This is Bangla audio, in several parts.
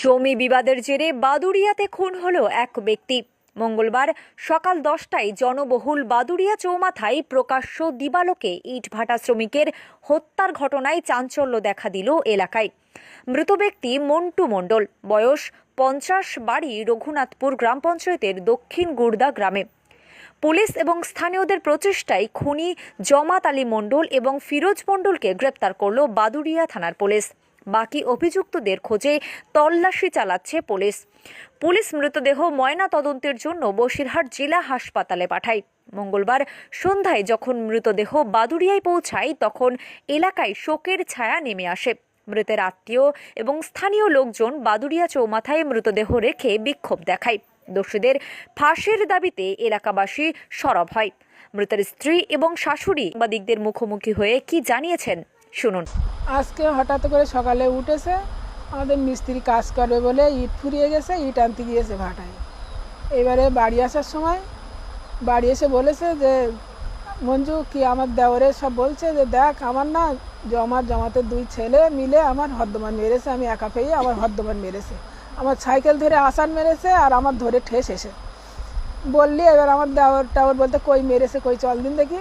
জমি বিবাদের জেরে বাদুড়িয়াতে খুন হলো এক ব্যক্তি। মঙ্গলবার সকাল দশটায় জনবহুল বাদুড়িয়া চৌমাথায় প্রকাশ্য দিবালোকে ইটভাটা শ্রমিকের হত্যার ঘটনায় চাঞ্চল্য দেখা দিল এলাকায়। মৃত ব্যক্তি মন্টু মণ্ডল, বয়স পঞ্চাশ, বাড়ি রঘুনাথপুর গ্রাম পঞ্চায়েতের দক্ষিণ গুড়দা গ্রামে। পুলিশ এবং স্থানীয়দের প্রচেষ্টায় খুনি জমাত আলী মণ্ডল এবং ফিরোজ মণ্ডলকে গ্রেপ্তার করল বাদুড়িয়া থানার পুলিশ। বাকি অভিযুক্তদের খোঁজে তল্লাশি চালাচ্ছে পুলিশ। পুলিশ মৃতদেহ ময়না তদন্তের জন্য বসিরহাট জেলা হাসপাতালে পাঠায়। মঙ্গলবার সন্ধ্যায় যখন মৃতদেহ বাদুড়িয়ায় পৌঁছায়, তখন এলাকায় শোকের ছায়া নেমে আসে। মৃতের আত্মীয় এবং স্থানীয় লোকজন বাদুড়িয়া চৌমাথায় মৃতদেহ রেখে বিক্ষোভ দেখায়। দোষীদের ফাঁসির দাবিতে এলাকাবাসী সরব হয়। মৃতের স্ত্রী এবং শাশুড়ি সাংবাদিকদের মুখোমুখি হয়ে কি জানিয়েছেন, শুনুন। আজকে হঠাৎ করে সকালে উঠেছে, আমাদের মিস্ত্রি কাজ করবে বলে ইট ফুরিয়ে গেছে, ইট আনতে গিয়েছে ভাটায়। এবারে বাড়ি আসার সময় বাড়ি এসে বলেছে যে, মঞ্জু, কি আমার দেওরে সব বলছে যে, দেখ আমার না জমার জমাতে দুই ছেলে মিলে আমার হদ্দমান মেরেছে, আমি একা পেয়ে আমার হদ্দমান মেরেছে। আমার সাইকেল ধরে আসান মেরেছে আর আমার ধরে ঠেস এসে। বললি, এবার আমার দেওয়ার টাওয়ার বলতে কই মেরেছে, কই চল দিন দেখি।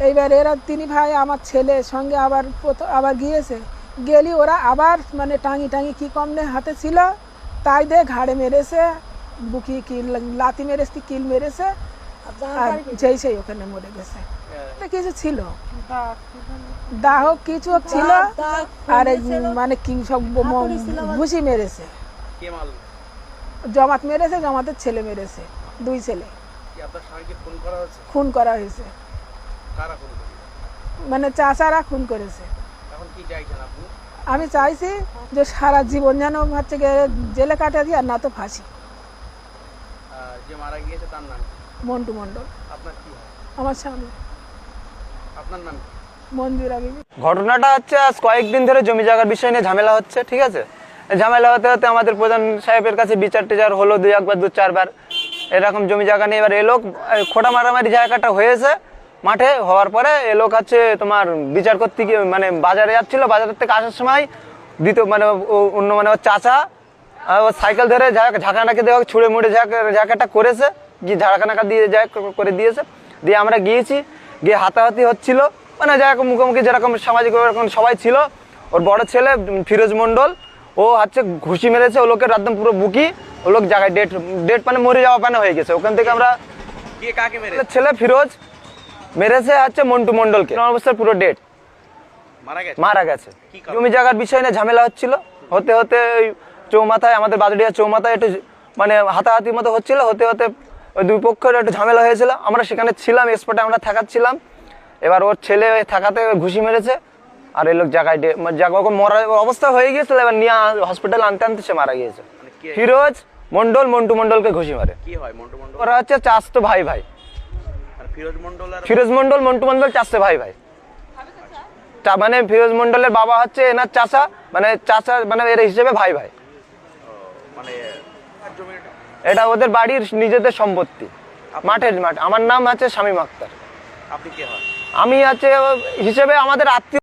এইবার এরা তিনি ভাই আমার ছেলে সঙ্গে আবার আবার গিয়েছে। গেলি ওরা আবার মানে টাঙি টাঙি কি কম নে হাতে ছিল তাই দিয়ে ঘাড়ে মেরেছে বুকি কিল লাতি মেরেছে কিল মেরেছে আর যেই সেই ওখানে মরে গেছে। তো কিছু ছিল। দাহ কিছু ছিল। আর মানে কি সব ম- ঘুষি মেরেছে। জমাত মেরেছে জমাতের ছেলে মেরেছে দুই ছেলে। খুন করা হয়েছে। মানে চাচারা খুন করেছে। আমি চাইছি যে সারা জীবন যেন হচ্ছে জেলে কাটা দিই আর না তো ফাঁসি। আহ, যে মারা গিয়েছে তার নাম কি? মন্টু মণ্ডল। আপনার কি হয়? আমার স্বামী। আপনার নাম মঞ্জুরা বিবি। ঘটনাটা হচ্ছে আজ কয়েকদিন ধরে জমি জায়গার বিষয় নিয়ে ঝামেলা হচ্ছে ঠিক আছে? ঝামেলা হতে হতে আমাদের প্রধান সাহেবের কাছে বিচার টিচার হলো দুই একবার দু চারবার। এরকম জমি জায়গা নিয়ে এবার এলোক খোটা মারামারি জায়গাটা হয়েছে। মাঠে হওয়ার পরে এ লোক হচ্ছে তোমার বিচার করতে গিয়ে মানে বাজারে যাচ্ছিল বাজারের থেকে আসার সময় দ্বিতীয় মানে অন্য মানে ওর চাচা আহ, ও সাইকেল ধরে ঝাঁকানাকে দেওয়া ছুঁড়ে মুড়ে ঝাঁকাটা করেছে গিয়ে ঝাঁকানাকা দিয়ে যা করে দিয়েছে। দিয়ে আমরা গিয়েছি গিয়ে হাতাহাতি হচ্ছিল মানে যাই হোক মুখোমুখি যেরকম সামাজিক ওরকম সবাই ছিল। ওর বড় ছেলে ফিরোজ মণ্ডল ও হচ্ছে ঘুষি মেরেছে ও লোকের একদম পুরো বুকি ও লোক জায়গায় ডেট ডেট মানে মরে যাওয়া পানে হয়ে গেছে। ওখান থেকে আমরা কে কাকে মেরে ছেলে ফিরোজ মেরেছে হচ্ছে মন্টু মণ্ডলকে অবস্থায় পুরো ডেট মারা গেছে? জমি জায়গার বিষয় নিয়ে ঝামেলা হচ্ছিল। হতে হতে ওই চৌমাথায় আমাদের বাদুড়িয়া চৌমাথায় একটু মানে হাতাহাতির মতো হচ্ছিল। হতে হতে ওই দুই পক্ষের একটু ঝামেলা হয়েছিল। আমরা সেখানে ছিলাম স্পটে আমরা থাকাচ্ছিলাম। এবার ওর ছেলে ওই থাকাতে ঘুষি মেরেছে। আর এই লোক জায়গায় মানে জায়গা মরা অবস্থা হয়ে গিয়েছিল। এবার নিয়ে হসপিটাল আনতে আনতে সে মারা গিয়েছে। মানে ফিরোজ মন্ডল মন্টু মন্ডলকে ঘুষি মারে। কি হয় মন্টু মন্ডল? ওরা হচ্ছে চাষ চাস্তো ভাই ভাই। ফিরোজ মন্ডল মন্টু মন্ডল চাষে ভাই ভাই। মানে ফিরোজ মন্ডলের বাবা হচ্ছে এনার চাচা মানে চাচা মানে এর হিসেবে ভাই ভাই। মানে এটা ওদের বাড়ির নিজেদের সম্পত্তি। মাঠের মাঠ। আমার নাম আছে শামীম আক্তার। হয় আমি আছে হিসেবে আমাদের আত্মীয়